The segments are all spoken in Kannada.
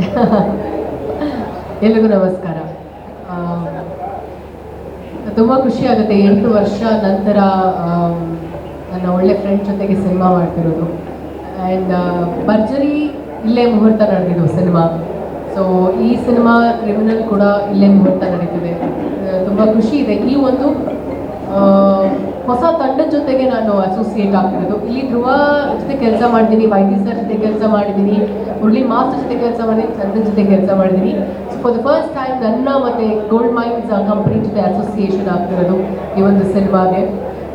ಎಲ್ರಿಗೂ ನಮಸ್ಕಾರ. ತುಂಬ ಖುಷಿ ಆಗುತ್ತೆ ಎಂಟು ವರ್ಷ ನಂತರ ನನ್ನ ಒಳ್ಳೆ ಫ್ರೆಂಡ್ ಜೊತೆಗೆ ಸಿನಿಮಾ ಮಾಡ್ತಿರೋದು. ಆ್ಯಂಡ್ ಭರ್ಜರಿ ಇಲ್ಲೇ ಮುಹೂರ್ತ ನಡೆದಿದ್ದು ಸಿನಿಮಾ ಸೊ ಈ ಸಿನಿಮಾ ಕ್ರಿಮಿನಲ್ ಕೂಡ ಇಲ್ಲೇ ಮುಹೂರ್ತ ನಡೀತಿದೆ. ತುಂಬ ಖುಷಿ ಇದೆ. ಈ ಒಂದು ಹೊಸ ತಂಡದ ಜೊತೆಗೆ ನಾನು ಅಸೋಸಿಯೇಟ್ ಆಗ್ತಿರೋದು. ಇಲ್ಲಿ ಧ್ರುವ ಜೊತೆ ಕೆಲಸ ಮಾಡಿದ್ದೀನಿ ವೈದ್ಯ ಸರ್ ಜೊತೆ ಕೆಲಸ ಮಾಡಿದ್ದೀನಿ, ಮುರಳಿ ಮಾಸ್ಟರ್ ಜೊತೆ ಕೆಲಸ ಮಾಡಿದ್ದೀನಿ ತಂಡದ ಜೊತೆ ಕೆಲಸ ಮಾಡಿದ್ದೀನಿ. So for the first time ನನ್ನ ಮತ್ತೆ ಗೋಲ್ಡ್ ಮೈನ್ಸ್ ಕಂಪ್ನಿ ಜೊತೆ ಅಸೋಸಿಯೇಷನ್ ಆಗ್ತಿರೋದು ಈ ಒಂದು ಸಿನಿಮಾಗೆ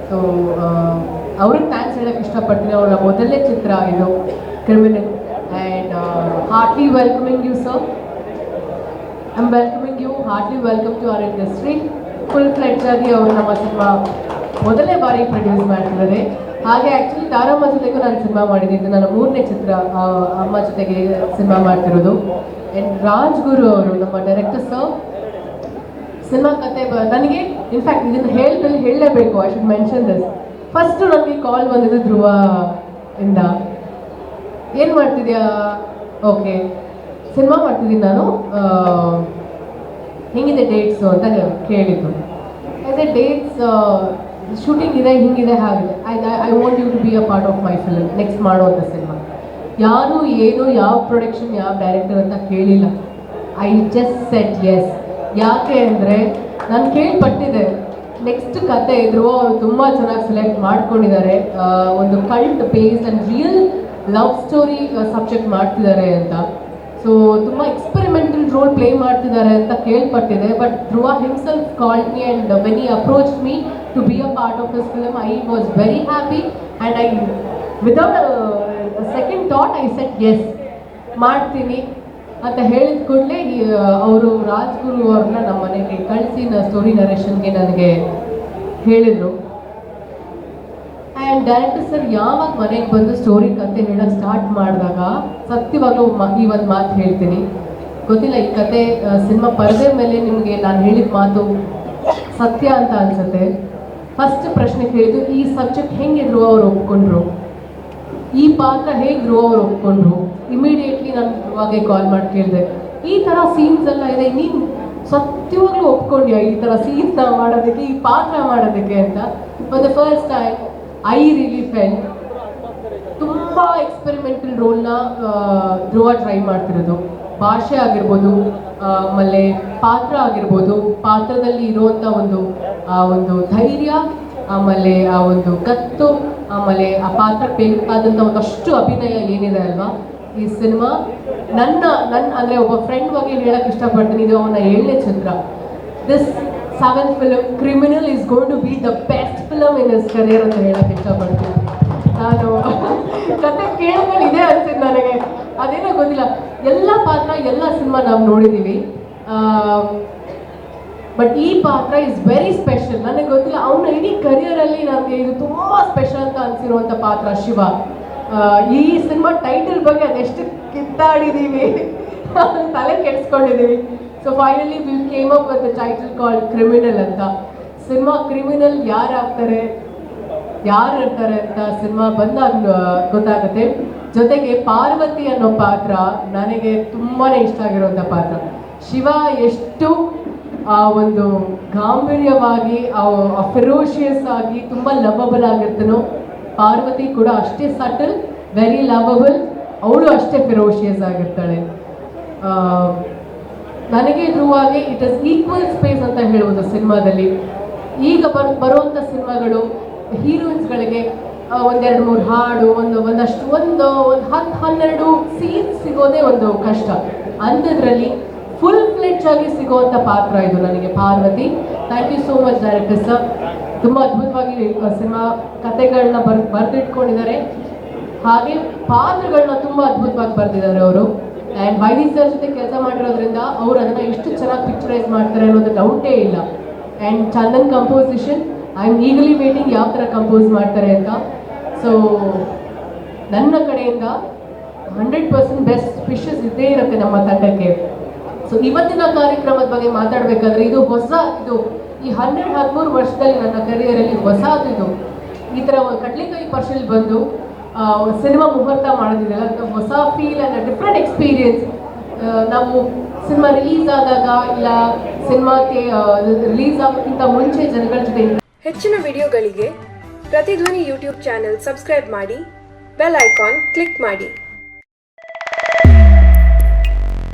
ಸೊ ಅವ್ರಿಗೆ ಥ್ಯಾಂಕ್ಸ್ ಹೇಳಕ್ಕೆ ಇಷ್ಟಪಡ್ತೀನಿ. ಅವರ ಮೊದಲನೇ ಚಿತ್ರ ಇದು criminal and heartly welcoming you sir I am welcoming you heartly welcome to our industry full fledge ಆಗಿ ಅವರು ನಮ್ಮ ಸಿನಿಮಾ ಮೊದಲನೇ ಬಾರಿ ಪ್ರೊಡ್ಯೂಸ್ ಮಾಡ್ತಿದ್ದಾರೆ ಹಾಗೆ ಆ್ಯಕ್ಚುಲಿ ತಾರಮ್ಮ ಜೊತೆಗೂ ನಾನು ಸಿನಿಮಾ ಮಾಡಿದ್ದೀನಿ ನನ್ನ ಮೂರನೇ ಚಿತ್ರ ಅಮ್ಮ ಜೊತೆಗೆ ಸಿನಿಮಾ ಮಾಡ್ತಿರೋದು. ಆ್ಯಂಡ್ ರಾಜ್ ಗುರು ಅವರು, ನಮ್ಮ ಡೈರೆಕ್ಟರ್ ಸರ್ ಸಿನಿಮಾ ಕತೆ ನನಗೆ ಇನ್ಫ್ಯಾಕ್ಟ್ ಇದನ್ನು ಹೇಳ್ದಲ್ಲಿ ಹೇಳಲೇಬೇಕು. I should mention this first ನನಗೆ ಕಾಲ್ ಬಂದಿದ್ದು ಧ್ರುವ ಇಂದ. ಏನು ಮಾಡ್ತಿದ್ಯಾ? ಓಕೆ ಸಿನಿಮಾ ಮಾಡ್ತಿದ್ದೀನಿ ನಾನು. ಹೆಂಗಿದೆ ಡೇಟ್ಸು ಅಂತ ಕೇಳಿದ್ದು. ಅದೇ ಡೇಟ್ಸ್ ಶೂಟಿಂಗ್ ಇದೆ, ಹಿಂಗಿದೆ, ಹಾಗಿದೆ. I I want you to be a part of my film next ಮಾಡುವಂಥ ಸಿನಿಮಾ ಯಾರು, ಏನು, ಯಾವ ಪ್ರೊಡಕ್ಷನ್ ಯಾವ ಡೈರೆಕ್ಟರ್ ಅಂತ ಕೇಳಿಲ್ಲ. ಐ ಜಸ್ಟ್ ಸೆಟ್ ಎಸ್ ಯಾಕೆ ಅಂದರೆ, ನಾನು ಕೇಳ್ಪಟ್ಟಿದ್ದೆ ನೆಕ್ಸ್ಟ್ ಕತೆ ಇದ್ರು ಅವರು ತುಂಬ ಚೆನ್ನಾಗಿ ಸೆಲೆಕ್ಟ್ ಮಾಡ್ಕೊಂಡಿದ್ದಾರೆ. ಒಂದು cult pace and real love story subject ಮಾಡ್ತಿದ್ದಾರೆ ಅಂತ. ಸೊ ತುಂಬ ಎಕ್ಸ್ಪೆರಿಮೆಂಟಲ್ ರೋಲ್ ಪ್ಲೇ ಮಾಡ್ತಿದ್ದಾರೆ ಅಂತ ಕೇಳ್ಪಟ್ಟಿದೆ. But Dhruva himself call me and when he approach me to be a part of this film I was very happy and I without second thought I said yes ಮಾಡ್ತೀನಿ. ಅಂತ ಹೇಳಿದ ಕೂಡಲೇ ಅವರು ರಾಜ್ಗುರು ಅವ್ರನ್ನ ನಮ್ಮ ಮನೆಗೆ ಕಳಿಸಿ ಸ್ಟೋರಿ ನರೇಷನ್ಗೆ ನನಗೆ ಹೇಳಿದರು. ಆ್ಯಂಡ್ ಡೈರೆಕ್ಟರ್ ಸರ್ ಯಾವಾಗ ಮನೆಗೆ ಬಂದು ಸ್ಟೋರಿ ಕತೆ ಹೇಳಕ್ಕೆ ಸ್ಟಾರ್ಟ್ ಮಾಡಿದಾಗ ಸತ್ಯವಾಗ್ಲೂ ಮ- ಈ ಒಂದು ಮಾತು ಹೇಳ್ತೀನಿ. ಗೊತ್ತಿಲ್ಲ, ಈ ಕತೆ ಸಿನಿಮಾ ಪರದೆ ಮೇಲೆ ನಿಮಗೆ ನಾನು ಹೇಳಿದ ಮಾತು ಸತ್ಯ ಅಂತ ಅನ್ಸುತ್ತೆ. ಫಸ್ಟ್ ಪ್ರಶ್ನೆ ಕೇಳಿದ್ದು, ಈ ಸಬ್ಜೆಕ್ಟ್ ಹೆಂಗೆ ಧ್ರುವ ಅವ್ರು ಒಪ್ಕೊಂಡ್ರು? ಈ ಪಾತ್ರ ಹೇಗೆ ಧ್ರುವ ಅವ್ರು ಒಪ್ಕೊಂಡ್ರು? ಇಮಿಡಿಯೇಟ್ಲಿ ನಾನು ಧ್ರುವಾಗೆ ಕಾಲ್ ಮಾಡಿ ಕೇಳಿದೆ. ಈ ಥರ ಸೀನ್ಸ್ ಎಲ್ಲ ಇದೆ, ನೀನು ಸತ್ಯವಾಗ್ಲೂ ಒಪ್ಕೊಂಡ್ಯಾ ಈ ಥರ ಸೀನ್ಸ್ನ ಮಾಡೋದಕ್ಕೆ, ಈ ಪಾತ್ರ ಮಾಡೋದಕ್ಕೆ ಅಂತ? First time I really felt ತುಂಬ ಎಕ್ಸ್ಪೆರಿಮೆಂಟಲ್ ರೋಲ್ನ ಧ್ರುವ ಟ್ರೈ ಮಾಡ್ತಿರೋದು. ಭಾಷೆ ಆಗಿರ್ಬೋದು ಆಮೇಲೆ ಪಾತ್ರ ಆಗಿರ್ಬೋದು, ಪಾತ್ರದಲ್ಲಿ ಇರುವಂಥ ಒಂದು, ಆ, ಒಂದು ಧೈರ್ಯ, ಆಮೇಲೆ ಆ ಒಂದು ಕತ್ತು, ಆಮೇಲೆ ಆ ಪಾತ್ರ ಬೇಕಾದಂಥ ಒಂದಷ್ಟು ಅಭಿನಯ ಏನಿದೆ ಅಲ್ವಾ? ಈ ಸಿನಿಮಾ ನನ್ನ ನನ್ನ ಅಂದರೆ ಒಬ್ಬ ಫ್ರೆಂಡ್ ಬಗ್ಗೆ ಹೇಳಕ್ಕೆ ಇಷ್ಟಪಡ್ತೀನಿ. ಇದು ಅವನ ಏಳನೇ ಚಿತ್ರ. This seventh film criminal is going to be the best film career ಅಂತ ಹೇಳಕ್ಕೆ ಇಷ್ಟಪಡ್ತೀನಿ. ನಾನು ಕತೆ ಕೇಳಿದ್ಮೇಲೆ ಇದೇ ನನಗೆ. ಅದೇನೋ ಗೊತ್ತಿಲ್ಲ. ಎಲ್ಲ ಪಾತ್ರ, ಎಲ್ಲ ಸಿನಿಮಾ ನಾವು ನೋಡಿದ್ದೀವಿ ಬಟ್ ಈ ಪಾತ್ರ ಇಸ್ ವೆರಿ ಸ್ಪೆಷಲ್ ನನಗೆ ಗೊತ್ತಿಲ್ಲ, ಅವನ ಇಡೀ ಕರಿಯರಲ್ಲಿ ನನಗೆ ಇದು ತುಂಬಾ ಸ್ಪೆಷಲ್ ಅಂತ ಅನ್ಸಿರುವಂಥ ಪಾತ್ರ ಶಿವ. ಈ ಸಿನಿಮಾ ಟೈಟಲ್ ಬಗ್ಗೆ ಅದೆಷ್ಟು ಕಿತ್ತಾಡಿದ್ದೀವಿ ತಲೆ ಕೆಡಿಸ್ಕೊಂಡಿದ್ದೀವಿ so finally we'll came up with title call criminal ಅಂತ. ಸಿನಿಮಾ ಕ್ರಿಮಿನಲ್ ಯಾರು ಆಗ್ತಾರೆ ಯಾರು ಇರ್ತಾರೆ ಅಂತ ಸಿನಿಮಾ ಬಂದಾಗ ಗೊತ್ತಾಗುತ್ತೆ. ಜೊತೆಗೆ ಪಾರ್ವತಿ ಅನ್ನೋ ಪಾತ್ರ ನನಗೆ ತುಂಬಾ ಇಷ್ಟ ಆಗಿರುವಂಥ ಪಾತ್ರ. ಶಿವ ಎಷ್ಟು, ಆ, ಒಂದು ಗಾಂಭೀರ್ಯವಾಗಿ, ಆ ಫೆರೋಷಿಯಸ್ ಆಗಿ ತುಂಬ ಲವಬಲ್ ಆಗಿರ್ತಾನೋ, ಪಾರ್ವತಿ ಕೂಡ ಅಷ್ಟೇ ಸಟಲ್ ವೆರಿ ಲವಬಲ್ ಅವಳು ಅಷ್ಟೇ ಫೆರೋಷಿಯಸ್ ಆಗಿರ್ತಾಳೆ. ನನಗೆ ಧ್ರುವಾಗೆ ಇಟ್ ಇಸ್ ಈಕ್ವಲ್ ಸ್ಪೇಸ್ ಅಂತ ಹೇಳುವುದು ಸಿನಿಮಾದಲ್ಲಿ ಈಗ ಬರ್ ಬರುವಂಥ ಸಿನಿಮಾಗಳು ಹೀರೋಯಿನ್ಸ್ಗಳಿಗೆ ಒಂದೆರಡು ಮೂರು ಹಾಡು, ಒಂದು, ಒಂದಷ್ಟು, ಒಂದು ಒಂದು ಹತ್ತು ಹನ್ನೆರಡು ಸೀನ್ ಸಿಗೋದೇ ಒಂದು ಕಷ್ಟ. ಅಂಥದ್ರಲ್ಲಿ ಫುಲ್ ಫ್ಲೆಡ್ಜ್ ಆಗಿ ಸಿಗುವಂಥ ಪಾತ್ರ ಇದು ನನಗೆ, Parvati. Thank you so much director sir ತುಂಬ ಅದ್ಭುತವಾಗಿ ಸಿನಿಮಾ ಕತೆಗಳನ್ನ ಬರ್, ಬರೆದಿಟ್ಕೊಂಡಿದ್ದಾರೆ. ಹಾಗೆ ಪಾತ್ರಗಳನ್ನ ತುಂಬ ಅದ್ಭುತವಾಗಿ ಬರೆದಿದ್ದಾರೆ ಅವರು. ಆ್ಯಂಡ್ ವೈದಿ ಸರ್ ಜೊತೆ ಕೆಲಸ ಮಾಡಿರೋದ್ರಿಂದ ಅವರು ಅದನ್ನು ಎಷ್ಟು ಚೆನ್ನಾಗಿ ಪಿಕ್ಚರೈಸ್ ಮಾಡ್ತಾರೆ ಅನ್ನೋದು ಡೌಟೇ ಇಲ್ಲ. And Chandan composition I am eagerly waiting ಯಾವ ಥರ ಕಂಪೋಸ್ ಮಾಡ್ತಾರೆ ಅಂತ. ಸೊ ನನ್ನ ಕಡೆಯಿಂದ ಹಂಡ್ರೆಡ್ ಪರ್ಸೆಂಟ್ ಬೆಸ್ಟ್ ಫಿಶಸ್ ಇದ್ದೇ ಇರುತ್ತೆ ನಮ್ಮ ತಂಡಕ್ಕೆ. ಸೊ ಇವತ್ತಿನ ಕಾರ್ಯಕ್ರಮದ ಬಗ್ಗೆ ಮಾತಾಡಬೇಕಾದ್ರೆ ಇದು ಹೊಸ, ಇದು ಈ ಹನ್ನೆರಡು, ಹದಿಮೂರು ವರ್ಷದಲ್ಲಿ ನನ್ನ ಕರಿಯರಲ್ಲಿ ಹೊಸದು ಇದು. ಈ ಥರ ಕಡ್ಲೆಕಾಯಿ ಪರ್ಷಲ್ ಬಂದು ಸಿನಿಮಾ ಮುಹೂರ್ತ ಮಾಡೋದಿದೆಯಲ್ಲ ಹೊಸ ಫೀಲ್ ಆ್ಯಂಡ್ ಡಿಫ್ರೆಂಟ್ ಎಕ್ಸ್ಪೀರಿಯನ್ಸ್ ನಾವು ಸಿನಿಮಾ ರಿಲೀಸ್ ಆದಾಗ ಇಲ್ಲ ಸಿನಿಮಾಕ್ಕೆ ರಿಲೀಸ್ ಆಗೋಕ್ಕಿಂತ ಮುಂಚೆ ಜನಗಳ ಜೊತೆ ಹೆಚ್ಚಿನ ವಿಡಿಯೋಗಳಿಗೆ ಪ್ರತಿಧ್ವನಿ ಯೂಟ್ಯೂಬ್ ಚಾನೆಲ್ ಸಬ್ಸ್ಕ್ರೈಬ್ ಮಾಡಿ, ಬೆಲ್ ಐಕಾನ್ ಕ್ಲಿಕ್ ಮಾಡಿ.